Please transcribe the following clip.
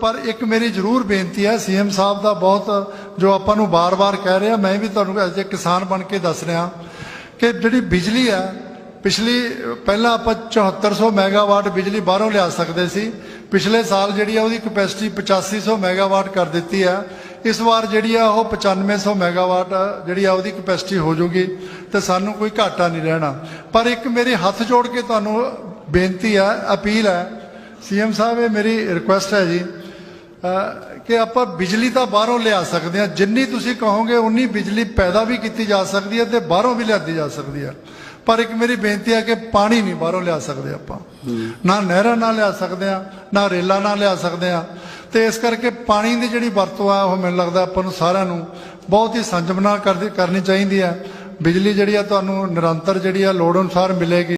ਪਰ ਇੱਕ ਮੇਰੀ ਜ਼ਰੂਰ ਬੇਨਤੀ ਹੈ, ਸੀਐਮ ਸਾਹਿਬ ਦਾ ਬਹੁਤ, ਜੋ ਆਪਾਂ ਨੂੰ ਬਾਰ-ਬਾਰ ਕਹਿ ਰਿਹਾ ਮੈਂ ਵੀ ਤੁਹਾਨੂੰ ਐਜ਼ ਅ ਕਿਸਾਨ ਬਣ ਕੇ ਦੱਸ ਰਿਹਾ ਕਿ ਜਿਹੜੀ ਬਿਜਲੀ ਹੈ, ਪਿਛਲੀ, ਪਹਿਲਾਂ ਆਪਾਂ 7400 ਮੈਗਾਵਾਟ ਬਿਜਲੀ ਬਾਹਰੋਂ ਲਿਆ ਸਕਦੇ ਸੀ, ਪਿਛਲੇ ਸਾਲ ਜਿਹੜੀ ਆ ਉਹਦੀ ਕਪੈਸਿਟੀ 8500 ਮੈਗਾਵਾਟ ਕਰ ਦਿੱਤੀ ਹੈ, ਇਸ ਵਾਰ ਜਿਹੜੀ ਆ ਉਹ 9500 ਮੈਗਾਵਾਟ ਜਿਹੜੀ ਆ ਉਹਦੀ ਕਪੈਸਿਟੀ ਹੋ ਜਾਊਗੀ ਤੇ ਸਾਨੂੰ ਕੋਈ ਘਾਟਾ ਨਹੀਂ ਰਹਿਣਾ। ਪਰ ਇੱਕ ਮੇਰੀ ਹੱਥ ਜੋੜ ਕੇ ਤੁਹਾਨੂੰ ਬੇਨਤੀ ਹੈ, ਅਪੀਲ ਹੈ, ਸੀਐਮ ਸਾਹਿਬ, ਇਹ ਮੇਰੀ ਰਿਕੁਐਸਟ ਹੈ ਜੀ ਕਿ ਆਪਾਂ ਬਿਜਲੀ ਤਾਂ ਬਾਹਰੋਂ ਲਿਆ ਸਕਦੇ ਹਾਂ। ਜਿੰਨੀ ਤੁਸੀਂ ਕਹੋਗੇ, ਉਨੀ ਬਿਜਲੀ ਪੈਦਾ ਵੀ ਕੀਤੀ ਜਾ ਸਕਦੀ ਹੈ ਤੇ ਬਾਹਰੋਂ ਵੀ ਲਿਆਦੀ ਜਾ ਸਕਦੀ ਹੈ। ਪਰ ਇੱਕ ਮੇਰੀ ਬੇਨਤੀ ਹੈ ਕਿ ਪਾਣੀ ਨਹੀਂ ਬਾਹਰੋਂ ਲਿਆ ਸਕਦੇ ਆਪਾਂ। ਨਾ ਨਹਿਰਾਂ ਨਾਲ ਲਿਆ ਸਕਦੇ ਆ ਨਾ ਰੇਲਾਂ ਨਾਲ ਲਿਆ ਸਕਦੇ ਆ ਤੇ ਇਸ ਕਰਕੇ ਪਾਣੀ ਦੀ ਜਿਹੜੀ ਵਰਤੋਂ ਆ, ਉਹ ਮੈਨੂੰ ਲੱਗਦਾ ਆਪਾਂ ਨੂੰ ਸਾਰਿਆਂ ਨੂੰ ਬਹੁਤ ਹੀ ਸੰਜਮ ਨਾਲ ਕਰਦੀ- ਕਰਨੀ ਚਾਹੀਦੀ ਹੈ। ਬਿਜਲੀ ਜਿਹੜੀ ਆ, ਤੁਹਾਨੂੰ ਨਿਰੰਤਰ ਜਿਹੜੀ ਆ, ਲੋੜ ਅਨੁਸਾਰ ਮਿਲੇਗੀ।